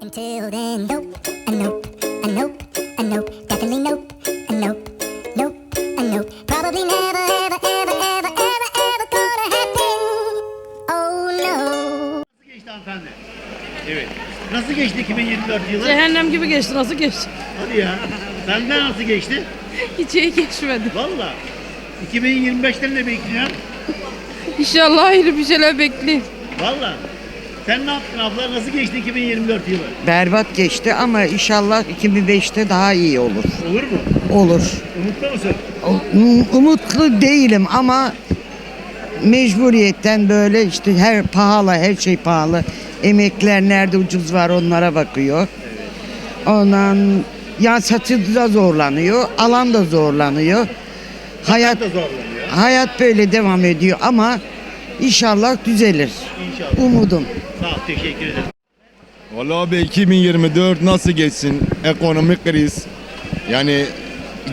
Until then, nope, a nope, a nope, a nope, definitely nope, a nope, nope, a nope. Probably never, ever, ever, ever, ever, ever gonna happen. Oh no. Nasıl geçti hanımefendi? Evet. Nasıl geçti 2024 yılı? Cehennem gibi geçti. Nasıl geçti? Hadi ya. Senden nasıl geçti? Hiç iyi geçmedi. Valla. 2025'te ne bekliyorsun? İnşallah hayırlı bir şeyler bekleyin. Valla. Sen ne yaptın abla? Nasıl geçti 2024 yılı? Berbat geçti ama inşallah 2005'te daha iyi olur. Olur mu? Olur. Umutlu musun? Um- Umutlu değilim ama mecburiyetten böyle işte her pahalı, her şey pahalı. Emekler nerede ucuz var onlara bakıyor. Ondan ya satıcı da zorlanıyor, alan da zorlanıyor. Hayat Da zorlanıyor. hayat böyle devam ediyor ama inşallah düzelir. İnşallah. Umudum. Sağ ol. Teşekkür ederim. Vallahi abi 2024 nasıl geçsin? Ekonomik kriz, yani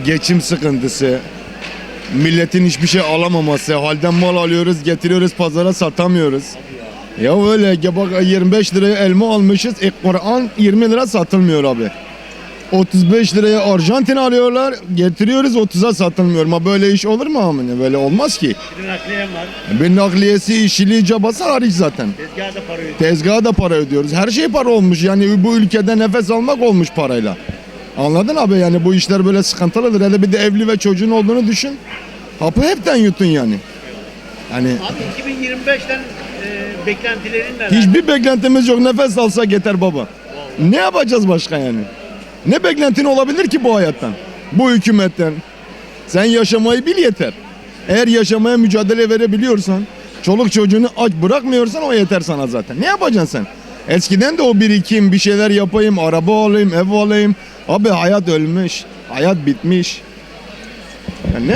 geçim sıkıntısı, milletin hiçbir şey alamaması, halden mal alıyoruz, getiriyoruz pazara satamıyoruz. Ya öyle bak 25 liraya elma almışız, e, Kur'an 20 lira satılmıyor abi. 35 liraya Arjantin alıyorlar, getiriyoruz 30'a satılmıyor. Ama böyle iş olur mu amına? Böyle olmaz ki. Bir nakliyem var. Bir nakliyesi, işçiliği, cabası hariç zaten. Tezgahda para ödüyor. Tezgaha da para ödüyoruz. Her şey para olmuş. Yani bu ülkede nefes almak olmuş parayla. Anladın abi yani bu işler böyle sıkıntılıdır. Hele bir de evli ve çocuğun olduğunu düşün. Hapı hepten yutun yani. Hani Abi 2025'ten e, beklentilerin neler? hiçbir beklentimiz yok. Nefes alsak yeter baba. Ne yapacağız başka yani? Ne beklentin olabilir ki bu hayattan? Bu hükümetten. Sen yaşamayı bil yeter. Eğer yaşamaya mücadele verebiliyorsan, çoluk çocuğunu aç bırakmıyorsan o yeter sana zaten. Ne yapacaksın sen? Eskiden de o birikim, bir şeyler yapayım, araba alayım, ev alayım. Abi hayat ölmüş, hayat bitmiş. Ya ne?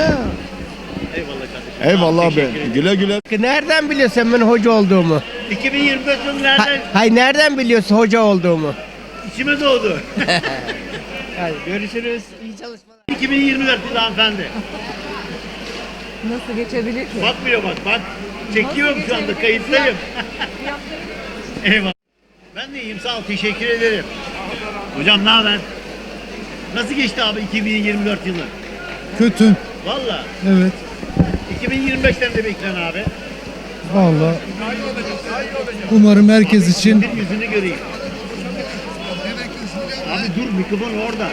Eyvallah kardeşim. Eyvallah ol, abi. teşekkür ederim. Güle güle. Nereden biliyorsun ben hoca olduğumu? 2024 yılı Ha, nereden? hay nereden biliyorsun hoca olduğumu? İçime doğdu. Hadi görüşürüz. İyi çalışmalar. 2024 yılı hanımefendi. Nasıl geçebilir ki? Bakmıyor bak bak. Çekiyorum şu anda kayıttayım. Eyvallah. Ben de iyiyim sağ ol teşekkür ederim. Hocam ne haber? Nasıl geçti abi 2024 yılı? Kötü. Valla. Evet. 2025'ten de beklen abi. Vallahi. Umarım herkes için Bir yüzünü göreyim. Abi dur mikrofon orada.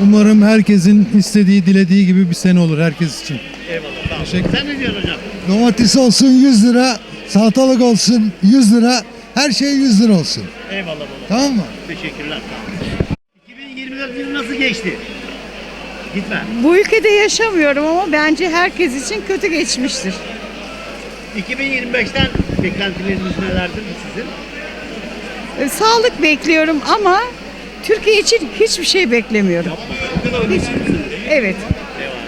umarım herkesin istediği, dilediği gibi bir sene olur herkes için. Eyvallah tamam. Teşekkür- Sen ne diyorsun hocam? Domates olsun 100 lira, salatalık olsun 100 lira, her şey 100 lira olsun. Eyvallah baba. Tamam mı? Teşekkürler. Ol. 2024 yılı nasıl geçti? Gitme. Bu ülkede yaşamıyorum ama bence herkes için kötü geçmiştir. 2025'ten beklentileriniz nelerdir sizin? Sağlık bekliyorum ama Türkiye için hiçbir şey beklemiyorum. Evet.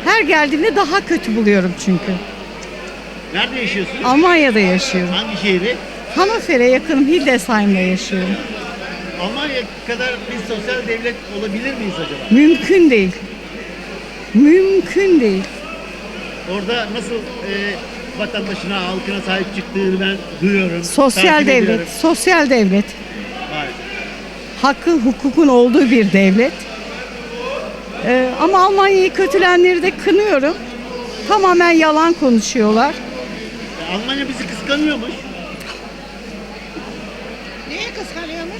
Her geldiğimde daha kötü buluyorum çünkü. Nerede yaşıyorsunuz? Almanya'da yaşıyorum. Hangi şehri? Hannover'e yakınım Hildesheim'de yaşıyorum. Almanya kadar bir sosyal devlet olabilir miyiz acaba? Mümkün değil. Mümkün değil. Orada nasıl e, vatandaşına, halkına sahip çıktığını ben duyuyorum. Sosyal devlet, ediyorum. sosyal devlet. Hayır. Hakkı, hukukun olduğu bir devlet. Ee, ama Almanya'yı kötülenleri de kınıyorum. Tamamen yalan konuşuyorlar. Almanya bizi kıskanıyormuş.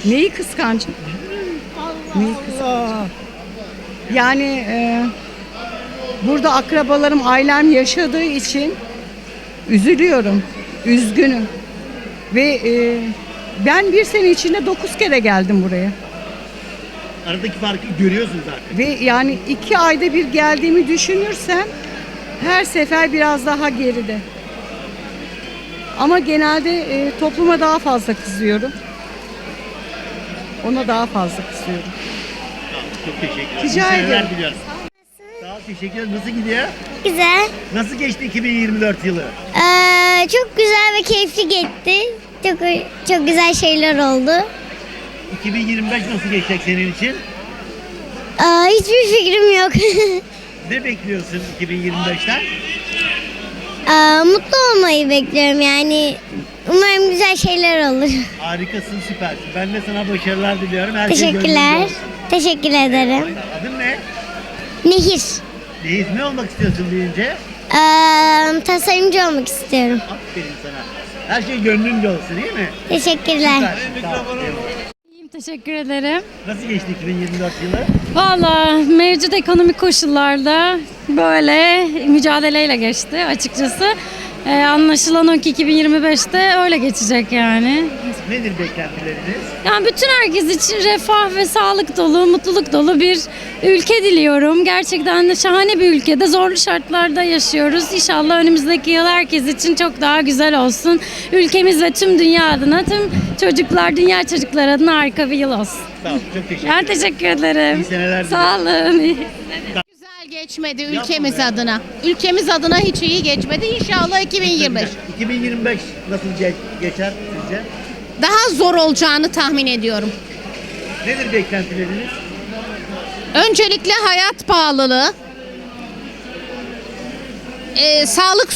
Neyi kıskancım? Neyi kıskancım? Yani e, burada akrabalarım, ailem yaşadığı için üzülüyorum, üzgünüm. Ve e, ben bir sene içinde dokuz kere geldim buraya. Aradaki farkı görüyorsun zaten. Ve yani iki ayda bir geldiğimi düşünürsem her sefer biraz daha geride. Ama genelde e, topluma daha fazla kızıyorum. Ona daha fazla kızıyorum. Tamam, çok teşekkür ederim. Rica İyi seneler ederim. diliyorum. Sağ ol, teşekkür ederim. Nasıl gidiyor? Güzel. Nasıl geçti 2024 yılı? Ee, çok güzel ve keyifli gitti. Çok çok güzel şeyler oldu. 2025 nasıl geçecek senin için? Aa, hiçbir fikrim yok. Ne bekliyorsun 2025'ten? Aa, mutlu olmayı bekliyorum yani. Umarım güzel şeyler olur. Harikasın, süpersin. Ben de sana başarılar diliyorum. Her şey Teşekkürler. Teşekkür ederim. Adın ne? Nehir. Neyiz? Ne olmak istiyorsun deyince? Ee, tasarımcı olmak istiyorum. Aferin sana. Her şey gönlünce olsun değil mi? Teşekkürler. Süper. Sağ ol, eyvallah. İyiyim teşekkür ederim. Nasıl geçti 2024 yılı? Valla mevcut ekonomik koşullarda böyle mücadeleyle geçti açıkçası. Ee, anlaşılan o ki 2025'te öyle geçecek yani. Nedir beklentileriniz? Yani bütün herkes için refah ve sağlık dolu, mutluluk dolu bir ülke diliyorum. Gerçekten de şahane bir ülkede zorlu şartlarda yaşıyoruz. İnşallah önümüzdeki yıl herkes için çok daha güzel olsun. Ülkemiz ve tüm dünya adına, tüm çocuklar, dünya çocuklar adına harika bir yıl olsun. Sağ ol, çok teşekkür Ben ederim. teşekkür ederim. İyi seneler Sağ olun. Güzel geçmedi Yapma ülkemiz be. adına. Ülkemiz adına hiç iyi geçmedi. İnşallah 2025. 2025 nasıl ge- geçer sizce? Daha zor olacağını tahmin ediyorum. Nedir beklentileriniz? Öncelikle hayat pahalılığı. Ee, sağlık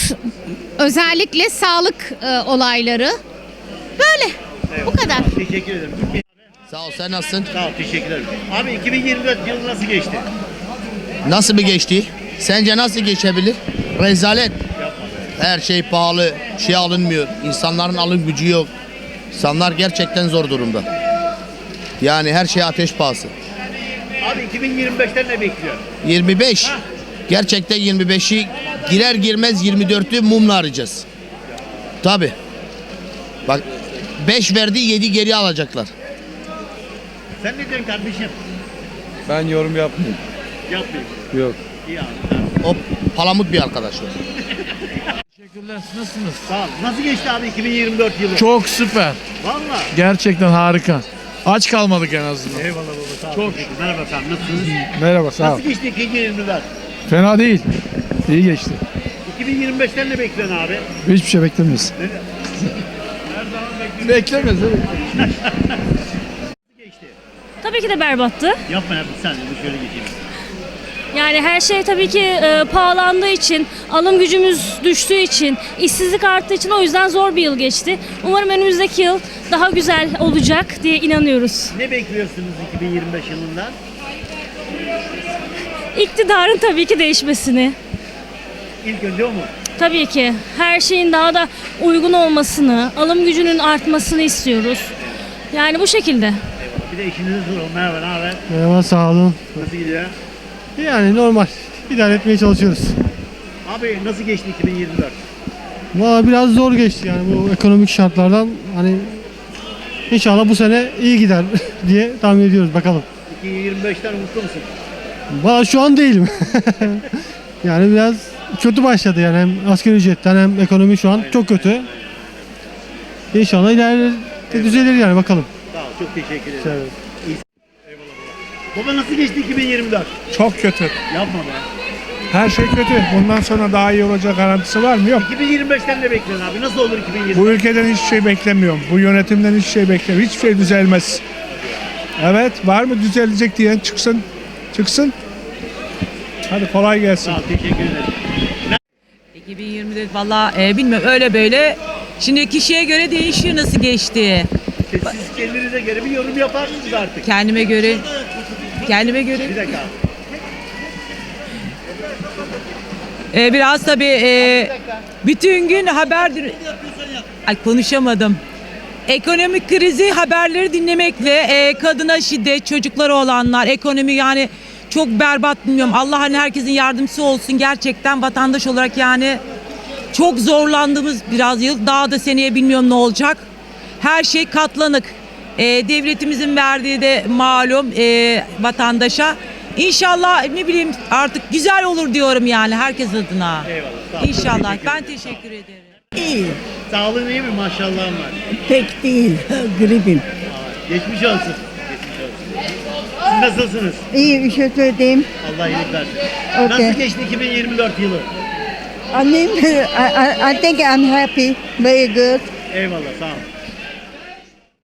özellikle sağlık e, olayları. Böyle. Bu kadar. Teşekkür ederim. Sağ ol sen nasılsın? Sağ ol, teşekkür ederim. Abi 2024 yılı nasıl geçti? Nasıl bir geçti? Sence nasıl geçebilir? Rezalet. Her şey pahalı, şey alınmıyor. İnsanların alım gücü yok. İnsanlar gerçekten zor durumda. Yani her şey ateş pahası. Abi 2025'ten ne bekliyor? 25. Gerçekten 25'i girer girmez 24'ü mumla arayacağız. Tabi. Bak 5 verdi 7 geri alacaklar. Sen ne diyorsun kardeşim? Ben yorum yapmayayım. Yapmayayım. Yok. İyi abi. O palamut bir arkadaş o. Teşekkürler. Nasılsınız? Sağ ol. Nasıl geçti abi 2024 yılı? Çok süper. Valla. Gerçekten harika. Aç kalmadık en azından. Eyvallah baba sağ ol. Çok. Merhaba efendim nasılsınız? Merhaba sağ ol. Nasıl geçti 2024? Fena değil. İyi geçti. 2025'ten ne bekliyorsun abi? Hiçbir şey beklemiyoruz. Beklemiyoruz. evet. Geçti. Tabii ki de berbattı. Yapma yapma sen de şöyle geçeyim. Yani her şey tabii ki e, pahalandığı için, alım gücümüz düştüğü için, işsizlik arttığı için o yüzden zor bir yıl geçti. Umarım önümüzdeki yıl daha güzel olacak diye inanıyoruz. Ne bekliyorsunuz 2025 yılından? İktidarın tabii ki değişmesini. İlk önce o mu? Tabii ki her şeyin daha da uygun olmasını, alım gücünün artmasını istiyoruz. Yani bu şekilde. Bir de eşinize soralım. Merhaba ne haber? Merhaba sağ olun. Nasıl gidiyor? Yani normal. İdare etmeye çalışıyoruz. Abi nasıl geçti 2024? Valla biraz zor geçti yani bu ekonomik şartlardan. Hani inşallah bu sene iyi gider diye tahmin ediyoruz bakalım. 2025'ten umutlu musun? Valla şu an değilim. yani biraz kötü başladı yani hem asgari ücretten hem ekonomi şu an çok kötü. İnşallah ileride düzelir yani bakalım. Ol. Çok teşekkür ederim. Evet. Baba nasıl geçti 2024? Çok kötü. Yapma be. Her şey kötü. Bundan sonra daha iyi olacak garantisi var mı? Yok. 2025'ten ne bekliyorsun abi? Nasıl olur 2025? Bu ülkeden hiçbir şey beklemiyorum. Bu yönetimden hiçbir şey beklemiyorum. Hiçbir şey düzelmez. Evet, var mı düzelecek diyen çıksın. Çıksın. Hadi kolay gelsin. Sağ ol. Teşekkür ederim. 2024 valla e, bilmiyorum öyle böyle. Şimdi kişiye göre değişiyor nasıl geçti. Siz kendinize göre bir yorum yaparsınız artık. Kendime göre kendime göre Bir dakika. e, biraz tabii e, bütün gün haber Ay konuşamadım. Ekonomik krizi haberleri dinlemekle e, kadına şiddet, çocukları olanlar, ekonomi yani çok berbat bilmiyorum. Allah hani herkesin yardımcısı olsun gerçekten vatandaş olarak yani çok zorlandığımız biraz yıl. Daha da seneye bilmiyorum ne olacak. Her şey katlanık. E, devletimizin verdiği de malum e, vatandaşa. İnşallah ne bileyim artık güzel olur diyorum yani herkes adına. Eyvallah. Sağ İnşallah. teşekkür Ben ederim. teşekkür ederim. İyi. Sağlığın iyi mi? Maşallahın var. Pek değil. Gripim. Aa, Geçmiş olsun. Geçmiş olsun. Siz nasılsınız? İyi üşütürdüm. Allah iyilik versin. Okay. Nasıl geçti 2024 yılı? Annem, I, I, I think I'm happy. Very good. Eyvallah sağ ol.